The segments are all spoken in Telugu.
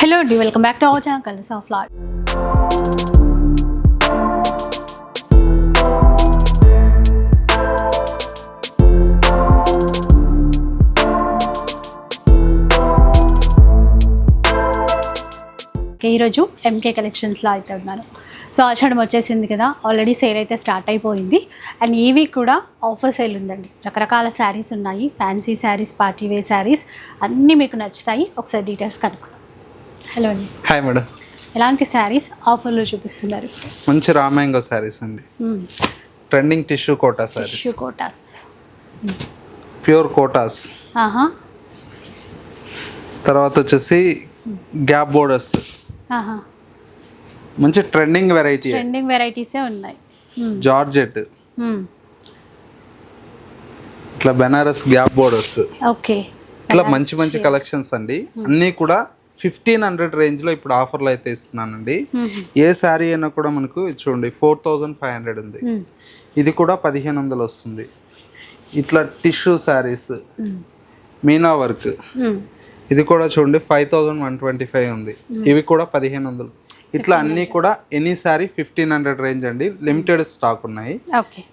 హలో అండి welcome back to our channel colours of lad ఈరోజు ఎంకే కలెక్షన్స్లో అయితే ఉన్నాను సో ఆషాఢం వచ్చేసింది కదా ఆల్రెడీ సేల్ అయితే స్టార్ట్ అయిపోయింది. అండ్ ఈ వీక్ కూడా ఆఫర్ సేల్ ఉందండి. రకరకాల శారీస్ ఉన్నాయి fancy saris party wear saris అన్నీ మీకు నచ్చుతాయి. ఒకసారి డీటెయిల్స్ కనుక్కుందాం. హలో అండి. హాయ్ మేడం ఎలాంటి శారీస్ ఆఫర్లో చూపిస్తున్నారు? మంచి రామాయంగో శారీస్ అండి. Trending tissue Kota saris. Tissue Kotas pure Kotas ఆహా. తర్వాత వచ్చేసి గ్యాప్ బోర్డర్స్ ఆహా. మంచి ట్రెండింగ్ వెరైటీ ట్రెండింగ్ వెరైటీసే ఉన్నాయి. జార్జెట్ మ్మ్. ఇట్లా బెనారస్ గ్యాప్ బోర్డర్స్ ఓకే ఇట్లా మంచి మంచి కలెక్షన్స్ అండి. అన్నీ కూడా ఫిఫ్టీన్ హండ్రెడ్ రేంజ్లో ఇప్పుడు ఆఫర్లు అయితే ఇస్తున్నానండి. ఏ శారీ అయినా కూడా మనకు చూడండి ఫోర్ థౌజండ్ ఫైవ్ హండ్రెడ్ ఉంది. ఇది కూడా పదిహేను వందలు వస్తుంది. ఇట్లా టిష్యూ శారీస్. మీనా వర్క్. ఇది కూడా చూడండి five thousand one twenty five ఉంది. ఇవి కూడా పదిహేను వందలు. ఇట్లా అన్నీ కూడా any sari fifteen hundred range అండి. లిమిటెడ్ స్టాక్ ఉన్నాయి.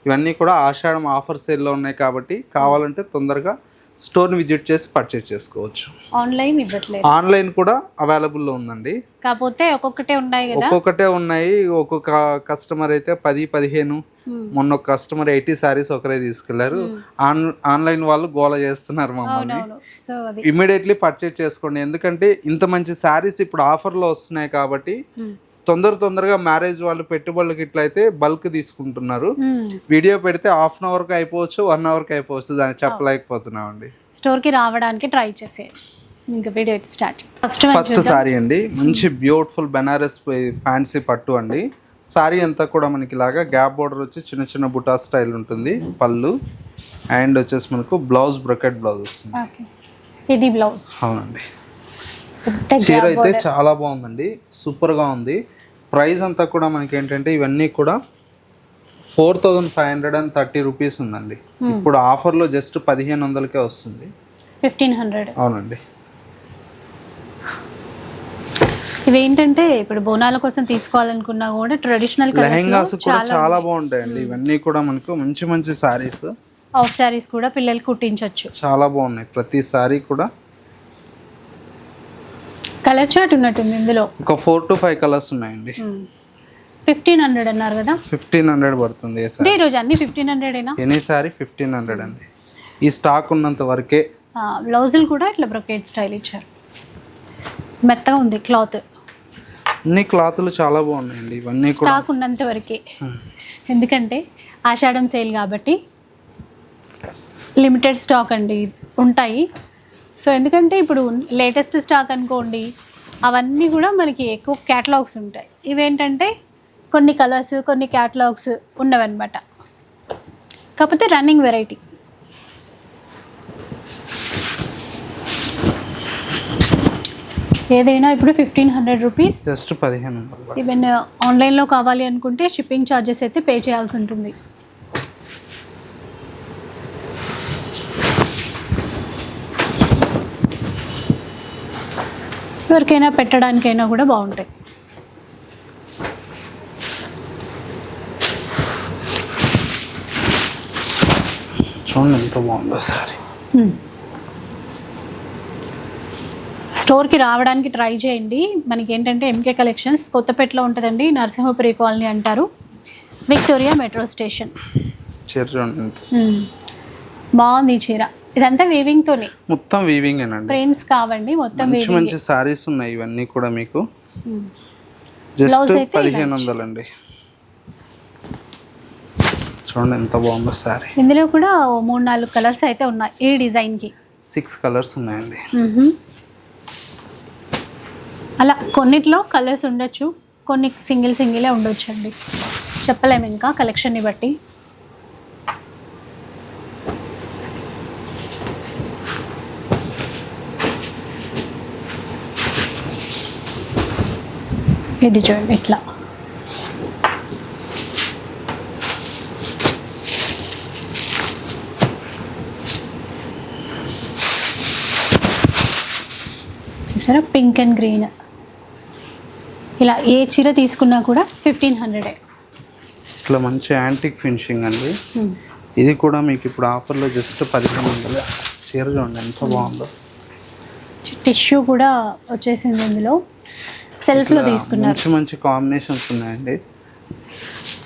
ఇవన్నీ కూడా ఆషాఢం ఆఫర్ సేల్లో ఉన్నాయి కాబట్టి కావాలంటే తొందరగా స్టోర్ని విజిట్ చేసి పర్చేస్ చేసుకోవచ్చు. ఆన్లైన్ ఇవ్వట్లేదు. ఆన్లైన్ కూడా అవైలబుల్లో ఉందండి. కాకపోతే ఒక్కొక్కటే ఉన్నాయి కదా. ఒక్కొక్కటే ఉన్నాయి. ఒక్కొక్క కస్టమర్ అయితే పది పదిహేను మొన్న ఒక కస్టమర్ ఎయిటీ సారీస్ ఒకరే తీసుకెళ్ళారు. ఆన్ ఆన్లైన్ వాళ్ళు గోల చేస్తున్నారు మమ్మల్ని. ఇమీడియట్లీ పర్చేజ్ చేసుకోండి. ఎందుకంటే ఇంత మంచి శారీస్ ఇప్పుడు ఆఫర్లో వస్తున్నాయి కాబట్టి. తొందర తొందరగా మ్యారేజ్ వాళ్ళు పెట్టుబడులకి ఇట్లయితే బల్క్ తీసుకుంటున్నారు. మ్మ్. వీడియో పెడితే హాఫ్ అన్ అవర్కి అయిపోవచ్చు వన్ అవర్కి అయిపోవచ్చు దాన్ని చెప్పలేకపోతున్నామండి. స్టోర్కి రావడానికి ట్రై చేసే. ఇంకా video start first first sari అండి. మంచి బ్యూటిఫుల్ బెనారస్ ఫ్యాన్సీ పట్టు అండి. శారీ అంతా కూడా మనకి ఇలాగా గ్యాప్ బోర్డర్ వచ్చి చిన్న చిన్న బుటా స్టైల్ ఉంటుంది. పళ్ళు. అండ్ వచ్చేసి మనకు బ్లౌజ్ బ్రొకెట్ బ్లౌజ్ వస్తుంది. ఇది బ్లౌజ్ అవునండి. చీర అయితే చాలా బాగుందండి. సూపర్గా ఉంది. ప్రైస్ అంతా కూడా మనకి ఏంటంటే ఇవన్నీ కూడా four thousand five hundred and thirty rupees ఉందండి. ఇప్పుడు ఆఫర్లో జస్ట్ పదిహేను వందలకే వస్తుంది. Fifteen hundred. అవునండి. ఇవి ఏంటంటే ఇప్పుడు బోనాల కోసం తీసుకోవాలనుకున్నా కూడా ట్రెడిషనల్ లెహెంగాస్ కూడా చాలా బాగుంటాయండి. ఇవన్నీ కూడా మనకు మంచి మంచి శారీస్. ఆఫ్ శారీస్ కూడా పిల్లలు కుట్టించవచ్చు చాలా బాగున్నాయి. ప్రతి శారీ కూడా కలర్ చార్ట్ ఉన్నట్టుంది ఇందులో. ఒక ఫోర్ టు ఫైవ్ కలర్స్ ఉన్నాయండి. ఫిఫ్టీన్ హండ్రెడ్ అన్నారు కదా? ఫిఫ్టీన్ హండ్రెడ్ పడుతుంది ఏ శారీ ఈరోజు అన్ని ఫిఫ్టీన్ హండ్రెడేనా ఎనీ శారీ ఫిఫ్టీన్ హండ్రెడ్ అండి. ఈ స్టాక్ ఉన్నంత వరకే బ్లౌజులు కూడా ఇట్లా బ్రొకేట్ స్టైల్ ఇచ్చారు. మెత్తగా ఉంది క్లాత్. అన్ని క్లాతులు చాలా బాగున్నాయండి ఇవన్నీ కూడా. స్టాక్ ఉన్నంత వరకే. ఎందుకంటే ఆషాఢం సేల్ కాబట్టి లిమిటెడ్ స్టాక్ అండి ఉంటాయి. సో ఎందుకంటే ఇప్పుడు లేటెస్ట్ స్టాక్ అనుకోండి అవన్నీ కూడా మనకి ఎక్కువ క్యాటలాగ్స్ ఉంటాయి. ఇవేంటంటే కొన్ని కలర్స్ కొన్ని క్యాటలాగ్స్ ఉన్నవన్నమాట. కాకపోతే రన్నింగ్ వెరైటీ ఏదైనా ఇప్పుడు ఫిఫ్టీన్ హండ్రెడ్ రూపీస్ జస్ట్ పదిహేను. ఈవెన్ ఆన్లైన్లో కావాలి అనుకుంటే షిప్పింగ్ ఛార్జెస్ అయితే పే చేయాల్సి ఉంటుంది. ఎవరికైనా పెట్టడానికైనా కూడా బాగుంటాయి. చూడండి ఎంత బాగుందో శారీ. స్టోర్కి రావడానికి ట్రై చేయండి. మనకి ఏంటంటే ఎంకే కలెక్షన్స్ కొత్తపేటలో ఉంటుందండి నరసింహపురి కాలనీ అంటారు. Victoria metro station. బాగుంది చీర. ఇదంతా వీవింగ్తోనే మొత్తం వీవింగ్ ఏనండి ప్రింట్స్ కావండి మొత్తం మంచి వీవింగ్ మంచి శారీస్ ఉన్నాయి ఇవన్నీ కూడా మీకు. జస్ట్ అయితే పదిహేను వందలు అండి చూడండి ఎంత బాగుందో శారీ ఇందులో కూడా మూడు నాలుగు కలర్స్ అయితే ఉన్నాయి ఈ డిజైన్కి. సిక్స్ కలర్స్ ఉన్నాయండి. అలా కొన్నిట్లో కలర్స్ ఉండొచ్చు కొన్ని సింగిల్ సింగిలే ఉండొచ్చు అండి చెప్పలేము ఇంకా కలెక్షన్ని బట్టి. ఇది చూడండి ఇట్లా. చూసారా? Pink and green. ఇలా ఏ చీర తీసుకున్నా కూడా ఫిఫ్టీన్ హండ్రెడే ఇట్లా మంచి యాంటిక్ ఫినిషింగ్ అండి. ఇది కూడా మీకు ఇప్పుడు ఆఫర్లో జస్ట్ పదిహేను వందల. చీర చూడండి ఎంత బాగుందో. టిష్యూ కూడా వచ్చేసింది ఇందులో. సెల్ఫ్లో తీసుకున్నారు. మంచి మంచి కాంబినేషన్స్ ఉన్నాయండి.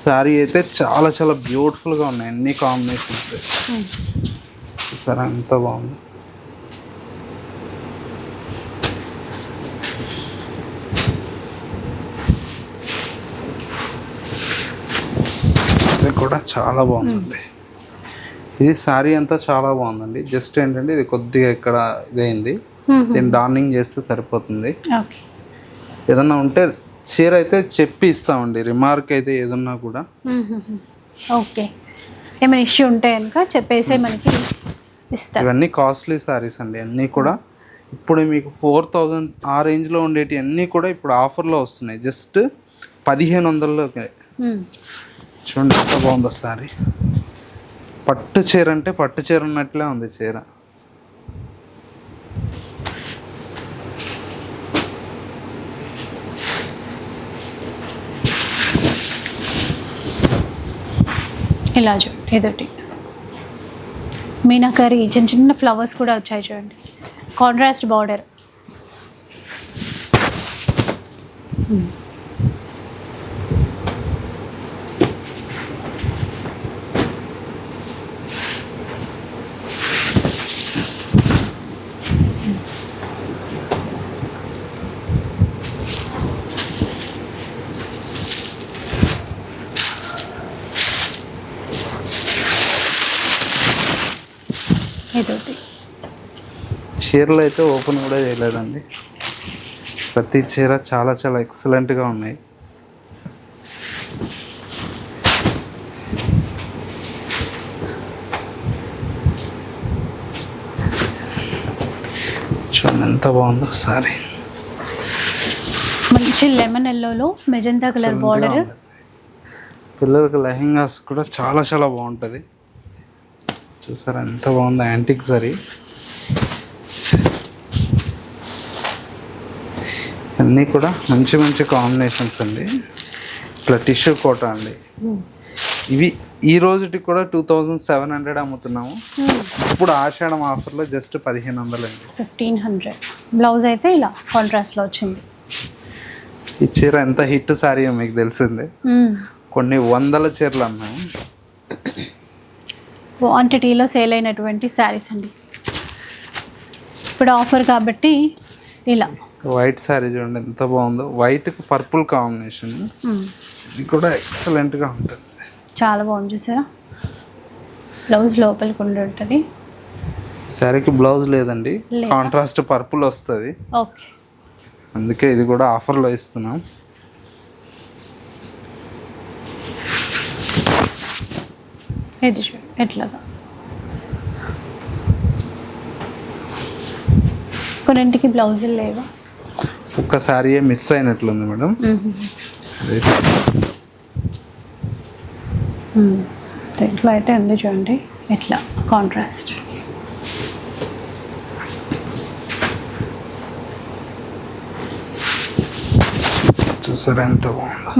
శారీ అయితే చాలా చాలా బ్యూటిఫుల్గా ఉన్నాయి. అన్ని కాంబినేషన్స్ చూసారా ఎంత బాగుంది. ఇది కూడా చాలా బాగుందండి. ఇది శారీ అంతా చాలా బాగుందండి. జస్ట్ ఏంటంటే ఇది కొద్దిగా ఇక్కడ ఇదైంది. దీన్ని డార్నింగ్ చేస్తే సరిపోతుంది. ఓకే ఏదన్నా ఉంటే చీర అయితే చెప్పి ఇస్తామండి. రిమార్క్ అయితే ఏదన్నా కూడా. ఓకే. ఏమైనా ఇష్యూ ఉంటే కనుక చెప్పేసి మనకి ఇస్తారు ఇవన్నీ కాస్ట్లీ శారీస్ అండి. అన్నీ కూడా ఇప్పుడు మీకు ఫోర్ థౌజండ్ ఆ రేంజ్లో ఉండేటి అన్నీ కూడా ఇప్పుడు ఆఫర్లో వస్తున్నాయి. జస్ట్ పదిహేను వందల్లోకి. చూడండి ఎంత బాగుందో శారీ పట్టు చీర అంటే పట్టు చీర ఉన్నట్లే ఉంది చీర. ఇలా చూడండి ఇదొకటి మీనాకరి చిన్న చిన్న ఫ్లవర్స్ కూడా వచ్చాయి చూడండి. Contrast border. ఇదొకటి చీరలు అయితే ఓపెన్ కూడా చేయలేదండి. ప్రతి చీర చాలా చాలా ఎక్సలెంట్గా ఉన్నాయి. చూడండి ఎంత బాగుందో సారీ. మంచి లెమన్ ఎల్లోలో మెజంతా కలర్ బార్డర్. పిల్లలకి లెహెంగాస్ కూడా చాలా చాలా బాగుంటుంది. చూసారా? ఎంత బాగుందో యాంటిక్ సరీ అన్నీ కూడా మంచి మంచి కాంబినేషన్స్ అండి. ఇట్లా టిష్యూ కోట అండి. ఇవి ఈ రోజుకి కూడా టూ థౌజండ్ సెవెన్ హండ్రెడ్ అమ్ముతున్నాము. ఇప్పుడు ఆషాఢం ఆఫర్లో జస్ట్ పదిహేను వందలు అండి. Fifteen hundred. బ్లౌజ్ అయితే ఇలా కాంట్రాస్ట్లో వచ్చింది. ఈ చీర ఎంత హిట్ సారీ మీకు తెలిసిందే. మ్మ్. కొన్ని వందల చీరలు అన్నాము క్వాంటిటీలో సేల్ అయినటువంటి శారీస్ అండి. ఇప్పుడు ఆఫర్ కాబట్టి ఇలా. వైట్ శారీ చూడండి ఎంత బాగుందో. వైట్కి పర్పుల్ కాంబినేషన్. ఇది కూడా ఎక్సలెంట్గా ఉంటుంది. చాలా బాగుంది చూసారా? బ్లౌజ్ లోపలికి ఉండి ఉంటుంది. శారీకి బ్లౌజ్ లేదండి. లేదా? కాంట్రాస్ట్ పర్పుల్ వస్తుంది. ఓకే అందుకే ఇది కూడా ఆఫర్లో ఇస్తున్నాం. ఇది చూడు ఎట్లాగా కొన్నింటికి బ్లౌజులు లేవా? ఒక్క శారీయే మిస్ అయినట్లుంది మేడం. దీంట్లో అయితే ఉంది చూడండి ఇట్లా కాంట్రాస్ట్ చూసారా ఎంత బాగుందో.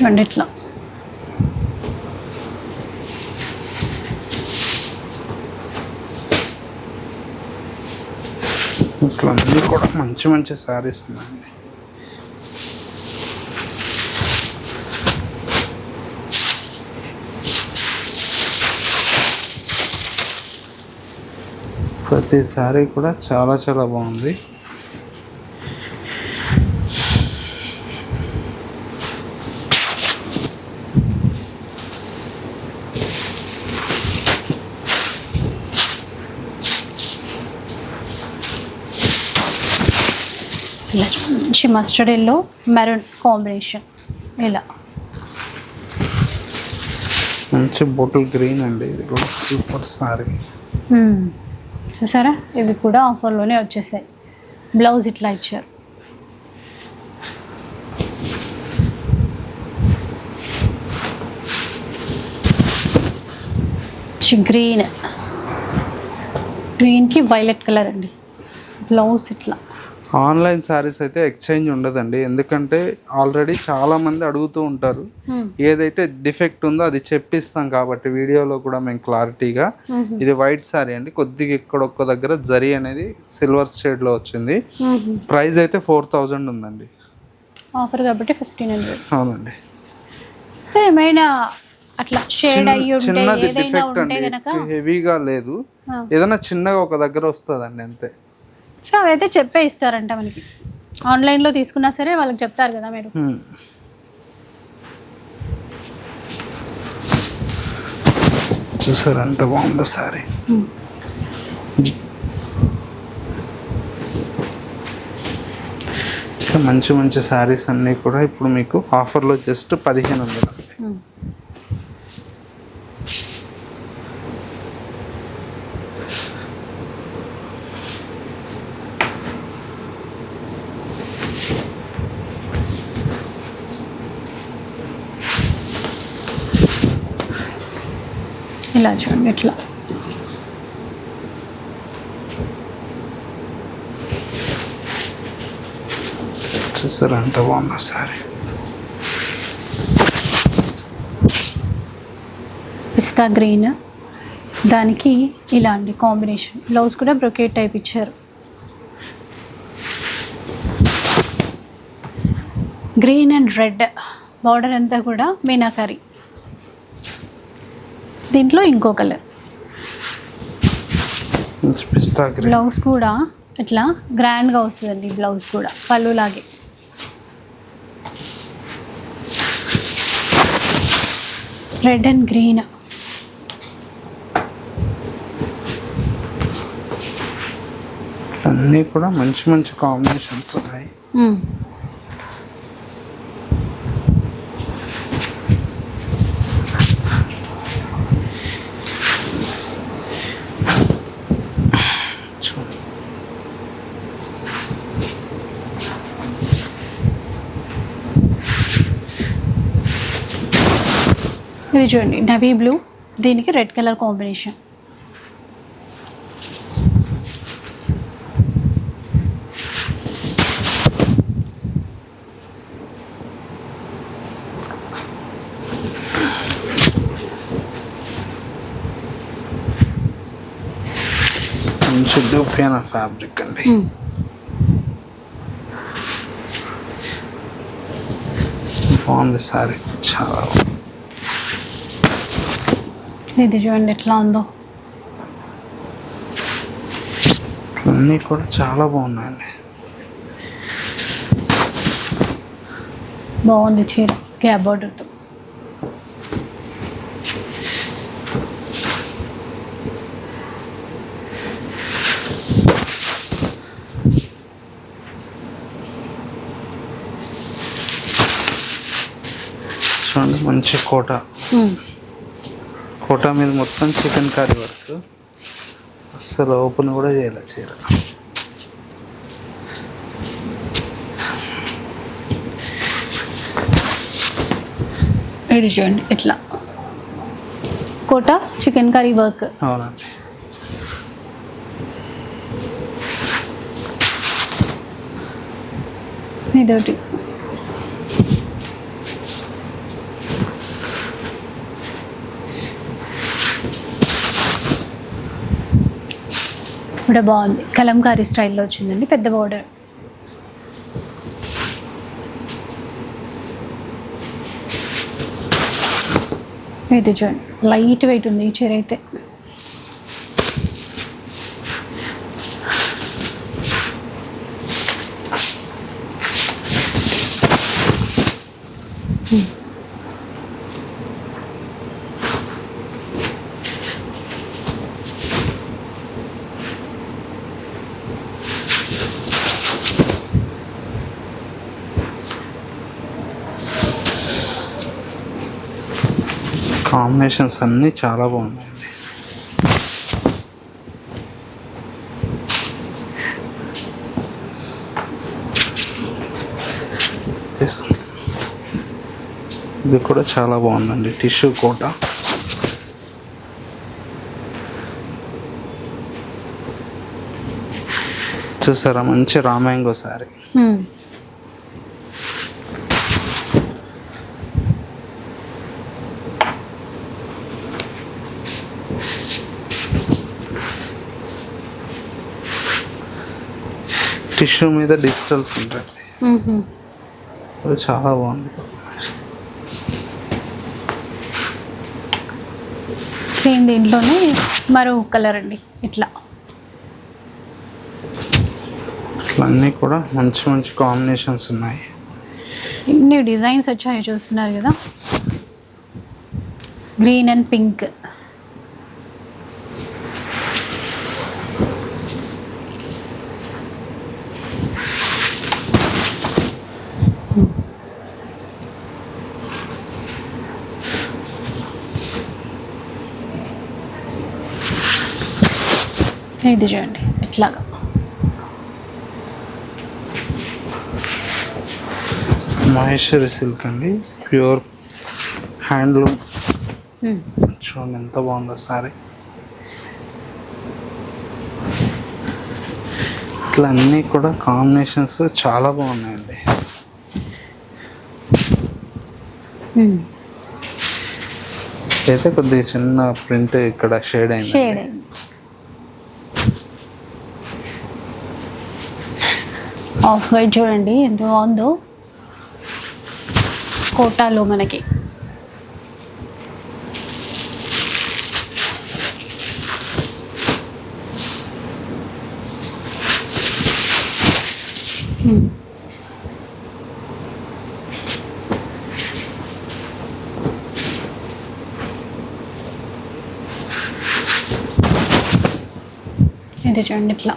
చూడండి ఇట్లా. ఇట్లా అందరూ కూడా మంచి మంచి శారీస్ ఉన్నాయండి ప్రతి శారీ కూడా చాలా చాలా బాగుంది. మస్టర్డ్ ఎల్లో మెరూన్ కాంబినేషన్ ఇలా మంచి బొటిల్ గ్రీన్ అండి. ఇది కూడా సూపర్ సారీ. Hmm. చూసారా? ఇవి కూడా ఆఫర్లోనే వచ్చేసాయి. బ్లౌజ్ ఇట్లా ఇచ్చారు. గ్రీన్ గ్రీన్కి వైలెట్ కలర్ అండి. బ్లౌజ్ ఇట్లా. ఆన్లైన్ శారీస్ అయితే ఎక్స్చేంజ్ ఉండదండి. ఎందుకంటే ఆల్రెడీ చాలా మంది అడుగుతూ ఉంటారు. ఏదైతే డిఫెక్ట్ ఉందో అది చెప్పిస్తాం కాబట్టి వీడియోలో కూడా మేము క్లారిటీగా. ఇది వైట్ శారీ అండి. కొద్దిగా ఇక్కడ ఒక్క దగ్గర జరీ అనేది సిల్వర్ షేడ్లో వచ్చింది. ప్రైస్ అయితే ఫోర్ థౌజండ్ ఉందండి. ఆఫర్ కాబట్టి ఫిఫ్టీన్ హండ్రెడ్. అవునండి. ఏమైనా అట్లా షేడ్ అయ్యి చిన్నది డిఫెక్ట్ అండి. హెవీగా లేదు. ఏదైనా చిన్నగా ఒక దగ్గర వస్తుందండి అంతే. సో అవైతే చెప్పే ఇస్తారంట మనకి ఆన్లైన్లో తీసుకున్నా సరే వాళ్ళకి చెప్తారు కదా మీరు. చూసారు ఎంత బాగుందో సారీ. మంచి మంచి శారీస్ అన్నీ కూడా ఇప్పుడు మీకు ఆఫర్లో జస్ట్ పదిహేను వందలు ఇలా చూడండి ఇట్లా. చూసారు ఎంత బాగుందో సారీ పిస్తా గ్రీన్. దానికి ఇలా అండి కాంబినేషన్. బ్లౌజ్ కూడా బ్రొకేట్ టైప్ ఇచ్చారు. Green and red. బార్డర్ అంతా కూడా మీనాకరి. దీంట్లో ఇంకో కలర్. బ్లౌజ్ కూడా ఇట్లా గ్రాండ్గా వస్తుందండి బ్లౌజ్ కూడా పళ్ళు లాగే. రెడ్ అండ్ గ్రీన్ అన్నీ కూడా మంచి మంచి కాంబినేషన్స్ ఉన్నాయి. ఇది చూడండి నవీ బ్లూ దీనికి రెడ్ కలర్ కాంబినేషన్ మంచి డూపియాన ఫ్యాబ్రిక్ అండి. బాగుంది సారీ. చాలా. ఇది చూడండి ఎట్లా ఉందో. అన్నీ కూడా చాలా బాగున్నాయండి. బాగుంది చీర గ్యాప్ బార్డర్తో చూడండి మంచి కోట. కోట మీద మొత్తం చికెన్ కర్రీ వర్క్ అస్సలు ఓపెన్ కూడా చేయలేదు చీర. ఇది చూడండి ఇట్లా. Kota chikankari work. అవునండి. ఇదొకటి. కూడా బాగుంది. కలంకారీ స్టైల్లో వచ్చిందండి. పెద్ద బార్డర్ ఇది చూడండి. లైట్ వెయిట్ ఉంది ఈ చీర అయితే. కాంబినేషన్స్ అన్నీ చాలా బాగున్నాయండి. ఇది కూడా చాలా బాగుందండి టిష్యూ కోట. చూసారా మంచి రామాయంగో సారీ టిష్యూ మీద డిజిటల్ ప్రింట్ అండి. అది చాలా బాగుంది. సేమ్ దీంట్లోనే మరో కలర్ అండి ఇట్లా. అట్లా అన్నీ కూడా మంచి మంచి కాంబినేషన్స్ ఉన్నాయి. ఇన్ని డిజైన్స్ వచ్చాయి చూస్తున్నారు కదా. Green and pink. ఇది చూడండి. ఇట్లాగా. మహేశ్వరి సిల్క్ అండి. Pure handloom. చూడండి ఎంత బాగుందో సారీ. ఇట్లా అన్నీ కూడా కాంబినేషన్స్ చాలా బాగున్నాయండి. అయితే కొద్దిగా చిన్న ప్రింట్ ఇక్కడ షేడ్ అయింది షేడ్ అయింది ఆఫ్ వైట్ చూడండి ఎంత బాగుందో. కోటాలో మనకి. ఇది చూడండి ఇట్లా.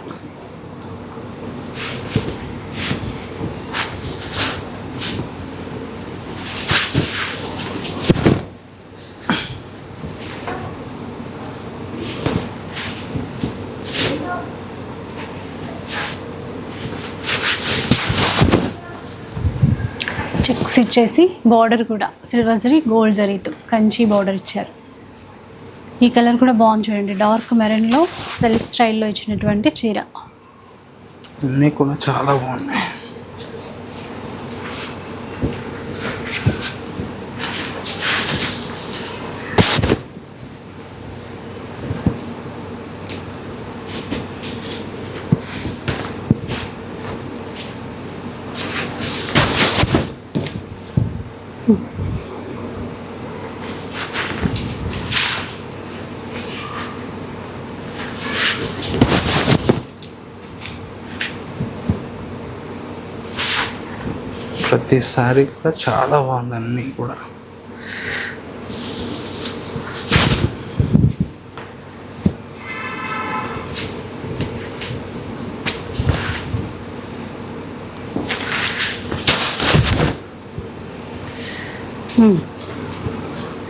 చెక్స్ ఇచ్చేసి బార్డర్ కూడా సిల్వర్ జరీ గోల్డ్ జరీతో కంచి బార్డర్ ఇచ్చారు. ఈ కలర్ కూడా బాగుంది చూడండి. డార్క్ మెరూన్లో సెల్ఫ్ స్టైల్లో ఇచ్చినటువంటి చీర. అన్నీ కూడా చాలా బాగున్నాయి. ప్రతి సారీ కూడా చాలా బాగుంది అన్నీ కూడా.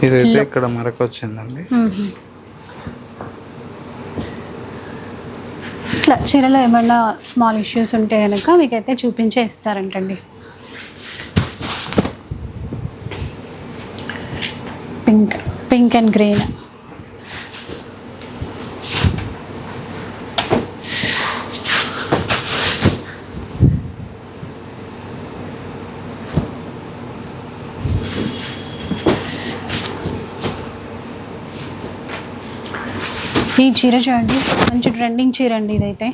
ఇదైతే ఇక్కడ మరొక వచ్చిందండి. ఇట్లా చీరలో ఏమైనా స్మాల్ ఇష్యూస్ ఉంటే కనుక మీకైతే చూపించే ఇస్తారంటండి పింక్ అండ్ గ్రీన్. ఈ చీర చూడండి మంచి ట్రెండింగ్ చీర అండి ఇదైతే.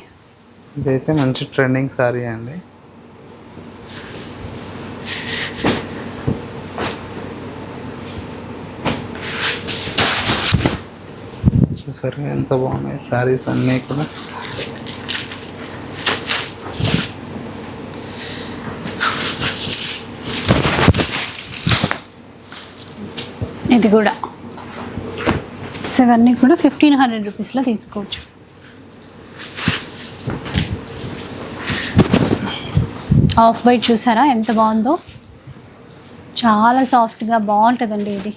ఇదైతే మంచి ట్రెండింగ్ సారీ అండి. చూసారు ఎంత బాగున్నాయి? సారీస్ అన్నీ కూడా. ఇది కూడా. సో ఇవన్నీ కూడా ఫిఫ్టీన్ హండ్రెడ్ రూపీస్లో తీసుకోవచ్చు. ఆఫ్ వైట్ చూసారా? ఎంత బాగుందో? చాలా సాఫ్ట్గా బాగుంటుందండి ఇది.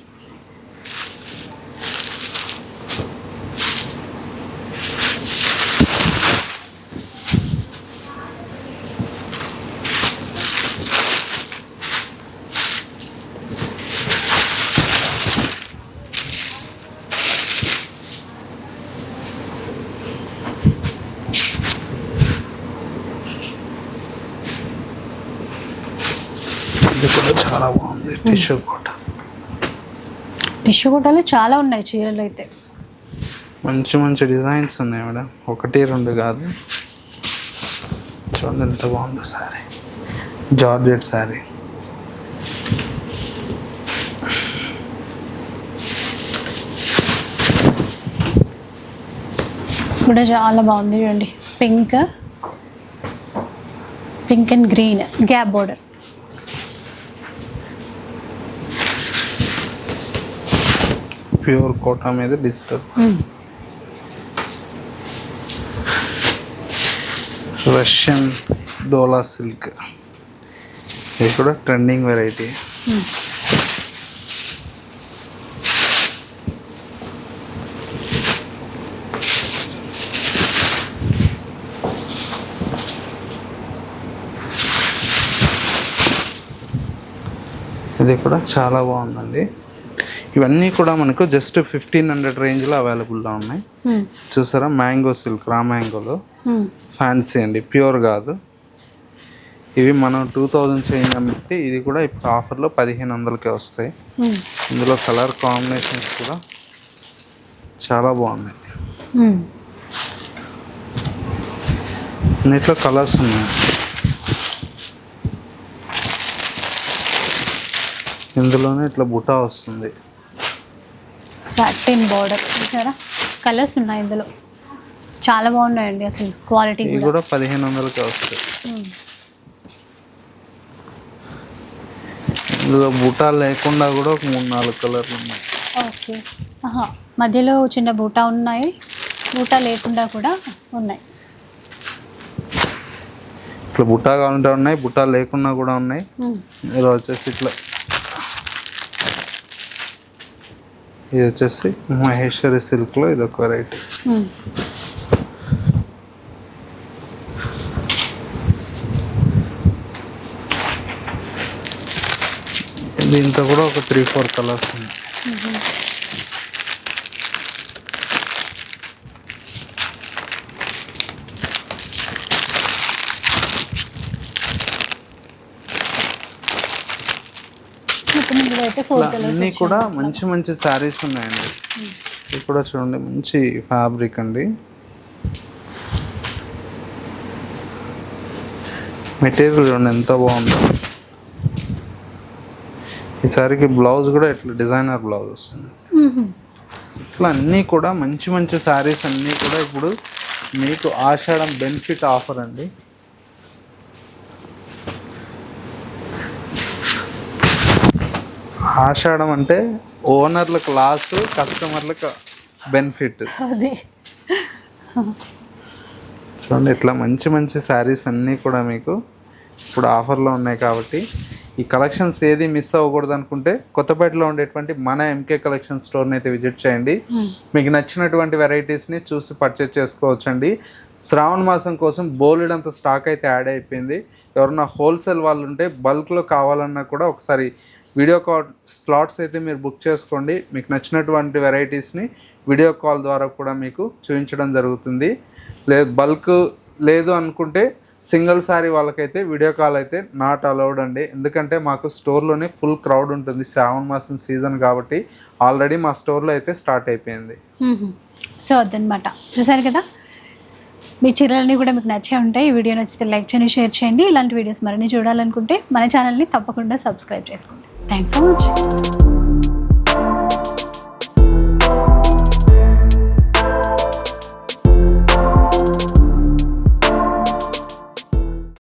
బాగుంది టిష్యూ కోట. టిష్యూ కోటాలు చాలా ఉన్నాయి చీరలు అయితే. మంచి మంచి డిజైన్స్ ఉన్నాయి మేడం. ఒకటి రెండు కాదు. చూడండి ఎంత బాగుంది శారీ జార్జెట్ శారీ కూడా చాలా బాగుంది చూడండి. Pink pink and green gap border pure Kota మీద డిజిటల్. Russian Dola silk. ఇది కూడా ట్రెండింగ్ వెరైటీ. ఇది కూడా చాలా బాగుందండి. ఇవన్నీ కూడా మనకు జస్ట్ ఫిఫ్టీన్ హండ్రెడ్ రేంజ్లో అవైలబుల్లో ఉన్నాయి. చూసారా? మ్యాంగో సిల్క్ రా మ్యాంగోలో ఫ్యాన్సీ అండి ప్యూర్ కాదు. ఇవి మనం టూ థౌజండ్ చేంజ్ అమ్మితే ఇది కూడా ఇప్పుడు ఆఫర్లో పదిహేను వందలకే వస్తాయి. ఇందులో కలర్ కాంబినేషన్స్ కూడా చాలా బాగున్నాయి. అన్నిట్లో కలర్స్ ఉన్నాయి. ఇందులోనే ఇట్లా బుటా వస్తుంది. సాటిన్ బార్డర్ చూసారా? కలర్స్ ఉన్నాయి ఇందులో. చాలా బాగున్నాయండి అసలు క్వాలిటీ కూడా. పదిహేను వందలకే వస్తాయి మ్మ్. ఇందులో బుటా లేకుండా కూడా ఒక మూడు నాలుగు కలర్లు ఉన్నాయి. ఓకే. ఆహా మధ్యలో చిన్న బూటా ఉన్నాయి. బూటా లేకుండా కూడా ఉన్నాయి. ఇట్లా బుట్టా కావాలంటే ఉన్నాయి బుట్టా లేకుండా కూడా ఉన్నాయి. ఇది వచ్చేసి ఇట్లా ఇది వచ్చేసి మహేశ్వరి సిల్క్లో ఇది ఒక వెరైటీ. మ్మ్. దీంతో కూడా ఒక త్రీ ఫోర్ కలర్స్ ఉన్నాయి ఇప్పుడు ఇందులో అయితే ఫోర్ ఇట్లా కలర్స్ అన్నీ కూడా మంచి మంచి శారీస్ ఉన్నాయండి. ఇది కూడా చూడండి మంచి ఫ్యాబ్రిక్ అండి. మెటీరియల్ చూడండి ఎంత బాగుందో. ఈ సారీకి బ్లౌజ్ కూడా ఇట్లా డిజైనర్ బ్లౌజ్ వస్తుంది. ఇట్లా అన్నీ కూడా మంచి మంచి శారీస్ అన్నీ కూడా ఇప్పుడు మీకు ఆషాఢం బెనిఫిట్ ఆఫర్ అండి. ఆషాఢం అంటే ఓనర్లకు లాస్ కస్టమర్లకు బెనిఫిట్. అది. చూడండి ఇట్లా మంచి మంచి శారీస్ అన్నీ కూడా మీకు ఇప్పుడు ఆఫర్లో ఉన్నాయి కాబట్టి ఈ కలెక్షన్స్ ఏది మిస్ అవ్వకూడదు అనుకుంటే కొత్తపేటలో ఉండేటువంటి మన ఎంకే కలెక్షన్ స్టోర్ని అయితే విజిట్ చేయండి. మీకు నచ్చినటువంటి వెరైటీస్ని చూసి పర్చేజ్ చేసుకోవచ్చండి. శ్రావణ మాసం కోసం బోలెడంత స్టాక్ అయితే యాడ్ అయిపోయింది. ఎవరన్నా హోల్సేల్ వాళ్ళు ఉంటే బల్క్లో కావాలన్నా కూడా ఒకసారి వీడియో కాల్ స్లాట్స్ అయితే మీరు బుక్ చేసుకోండి. మీకు నచ్చినటువంటి వెరైటీస్ని వీడియో కాల్ ద్వారా కూడా మీకు చూపించడం జరుగుతుంది. లేదు బల్క్ లేదు అనుకుంటే సింగిల్ సారీ వాళ్ళకైతే వీడియో కాల్ అయితే నాట్ అలౌడ్ అండి. ఎందుకంటే మాకు స్టోర్లోనే ఫుల్ క్రౌడ్ ఉంటుంది. శ్రావణ మాసం సీజన్ కాబట్టి ఆల్రెడీ మా స్టోర్లో అయితే స్టార్ట్ అయిపోయింది. సో అదనమాట. చూసారు కదా? మీ చీరలన్నీ కూడా మీకు నచ్చే ఉంటాయి ఈ వీడియో నచ్చితే లైక్ చేయండి షేర్ చేయండి. ఇలాంటి వీడియోస్ మరిన్ని చూడాలనుకుంటే మన ఛానల్ని తప్పకుండా సబ్స్క్రైబ్ చేసుకోండి. Thanks so much